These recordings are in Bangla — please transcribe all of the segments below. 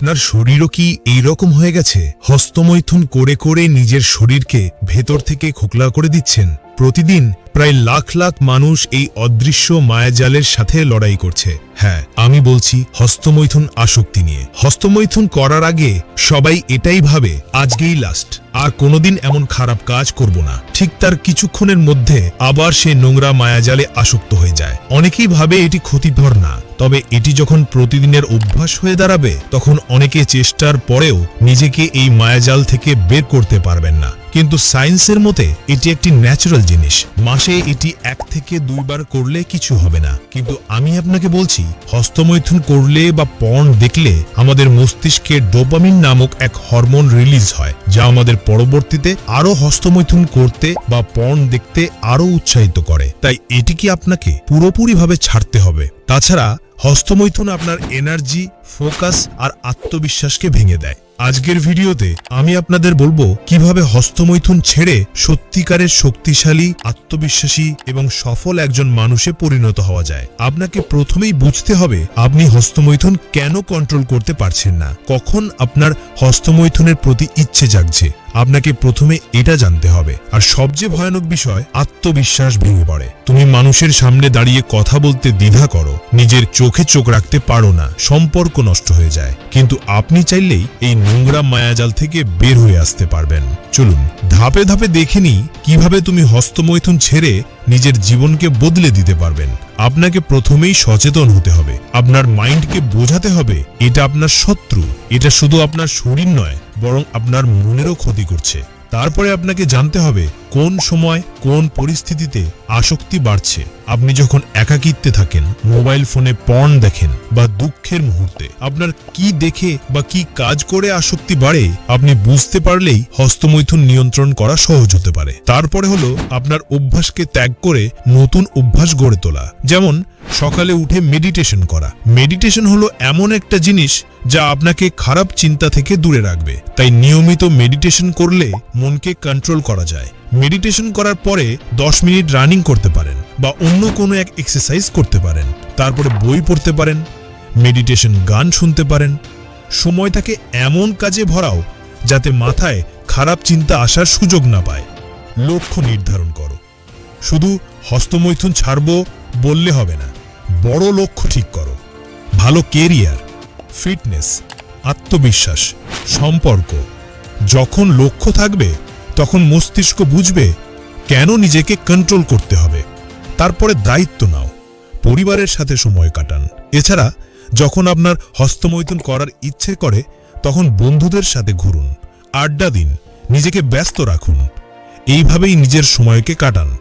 আপনার শরীরও কি এই রকম হয়ে গেছে? হস্তমৈথুন করে করে নিজের শরীরকে ভেতর থেকে খোকলা করে দিচ্ছেন। প্রতিদিন প্রায় লাখ লাখ মানুষ এই অদৃশ্য মায়াজালের সাথে লড়াই করছে। হ্যাঁ আমি বলছি হস্তমৈথুন আসক্তি নিয়ে। হস্তমৈথুন করার আগে সবাই এটাই ভাবে, আজকেই লাস্ট আর কোনোদিন এমন খারাপ কাজ করব না। ঠিক তার কিছুক্ষণের মধ্যে আবার সে নোংরা মায়াজালে আসক্ত হয়ে যায়। অনেকেই ভাবে এটি ক্ষতিকর না। তবে এটি যখন প্রতিদিনের অভ্যাস হয়ে দাঁড়াবে, তখন অনেকে চেষ্টার পরেও নিজেকে এই মায়াজাল থেকে বের করতে পারবেন না। কিন্তু সায়েন্সের মতে, এটি একটি ন্যাচারাল জিনিস। মাসে এটি এক থেকে দুইবার করলে কিছু হবে না। কিন্তু আমি আপনাকে বলছি, হস্তমৈথুন করলে বা পর্ন দেখলে আমাদের মস্তিষ্কে ডোপামিন নামক এক হরমোন রিলিজ হয়, যা আমাদের পরবর্তীতে আরও হস্তমৈথুন করতে বা পর্ন দেখতে আরও উৎসাহিত করে। তাই এটি কি আপনাকে পুরোপুরিভাবে ছাড়তে হবে? তাছাড়া, হস্তমৈথুন আপনার এনার্জি ফোকাস আর আত্মবিশ্বাসকে ভেঙে দেয়। আজকের ভিডিওতে আমি আপনাদের বলব কীভাবে হস্তমৈথুন ছেড়ে সত্যিকারের শক্তিশালী, আত্মবিশ্বাসী এবং সফল একজন মানুষে পরিণত হওয়া যায়। আপনাকে প্রথমেই বুঝতে হবে আপনি হস্তমৈথুন কেন কন্ট্রোল করতে পারছেন না। কখন আপনার হস্তমৈথুনের প্রতি ইচ্ছে জাগছে? আপনাকে প্রথমে এটা জানতে হবে। আর সবচেয়ে ভয়ানক বিষয়, আত্মবিশ্বাস ভেঙে পড়ে। তুমি মানুষের সামনে দাঁড়িয়ে কথা বলতে দ্বিধা করো, নিজের চোখে চোখ রাখতে পারো না, সম্পর্ক নষ্ট হয়ে যায়। কিন্তু আপনি চাইলেই এই নোংরা মায়াজাল থেকে বের হয়ে আসতে পারবেন। চলুন, ধাপে ধাপে দেখে নিই কীভাবে তুমি হস্তমৈথুন ছেড়ে নিজের জীবনকে বদলে দিতে পারবেন। আপনাকে প্রথমেই সচেতন হতে হবে। আপনার মাইন্ডকে বোঝাতে হবে, এটা আপনার শত্রু। এটা শুধু আপনার শরীর নয়, বরং আপনার মনেরও ক্ষতি করছে। তারপরে আপনাকে জানতে হবে কোন সময়, কোন পরিস্থিতিতে আসক্তি বাড়ছে। আপনি যখন একাকিত্বে থাকেন, মোবাইল ফোনে পর্ন দেখেন বা দুঃখের মুহূর্তে আপনার কি দেখে বা কি কাজ করে আসক্তি বাড়ে, আপনি বুঝতে পারলেই হস্তমৈথুন নিয়ন্ত্রণ করা সহজ হতে পারে। তারপরে হলো আপনার অভ্যাসকে ত্যাগ করে নতুন অভ্যাস গড়ে তোলা। যেমন, সকালে উঠে মেডিটেশন করা। মেডিটেশন হলো এমন একটা জিনিস যা আপনাকে খারাপ চিন্তা থেকে দূরে রাখবে। তাই নিয়মিত মেডিটেশন করলে মনকে কন্ট্রোল করা যায়। মেডিটেশন করার পরে 10 মিনিট রানিং করতে পারেন বা অন্য কোনো এক এক্সারসাইজ করতে পারেন। তারপরে বই পড়তে পারেন মেডিটেশন গান শুনতে পারেন। সময়টাকে এমন কাজে ভরাও যাতে মাথায় খারাপ চিন্তা আসার সুযোগ না পায়। লক্ষ্য নির্ধারণ করো। শুধু হস্তমৈথুন ছাড়বো বললে হবে না, বড় লক্ষ্য ঠিক করো। ভালো কেরিয়ার ফিটনেস, আত্মবিশ্বাস, সম্পর্ক। যখন লক্ষ্য থাকবে, তখন মস্তিষ্ক বুঝবে কেন নিজেকে কন্ট্রোল করতে হবে। তারপরে দায়িত্ব নাও। পরিবারের সাথে সময় কাটান। এছাড়া, যখন আপনার হস্তমৈথুন করার ইচ্ছে করে, তখন বন্ধুদের সাথে ঘুরুন। আড্ডা দিন। নিজেকে ব্যস্ত রাখুন। এইভাবেই নিজের সময়কে কাটান।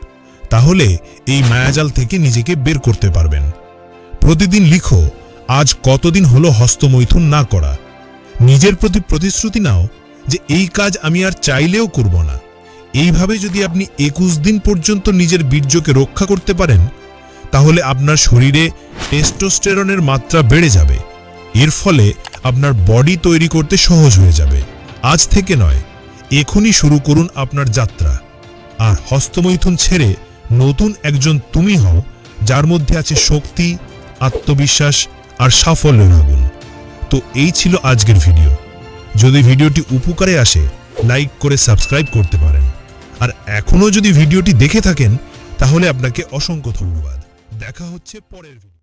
তাহলে এই মায়াজাল থেকে নিজেকে বের করতে পারবেন। প্রতিদিন লিখো। আজ কতদিন হলো হস্তমৈথুন না করা? নিজের প্রতি প্রতিশ্রুতি নাও যে এই কাজ আমি আর চাইলেও করব না। এইভাবে যদি আপনি একুশ দিন পর্যন্ত নিজের বীর্যকে রক্ষা করতে পারেন, তাহলে আপনার শরীরে টেস্টোস্টেরনের মাত্রা বেড়ে যাবে। এর ফলে আপনার বডি তৈরি করতে সহজ হয়ে যাবে। আজ থেকে নয়, এখনই শুরু করুন আপনার যাত্রা। আর হস্তমৈথুন ছেড়ে নতুন একজন তুমি হও, যার মধ্যে আছে শক্তি, আত্মবিশ্বাস আর সাফল্য আগুন তো এই ছিল আজকের ভিডিও। যদি ভিডিওটি উপকারে আসে, লাইক করে সাবস্ক্রাইব করতে পারেন। আর এখনও যদি ভিডিওটি দেখে থাকেন, তাহলে আপনাকে অসংখ্য ধন্যবাদ। দেখা হচ্ছে পরের ভিডিও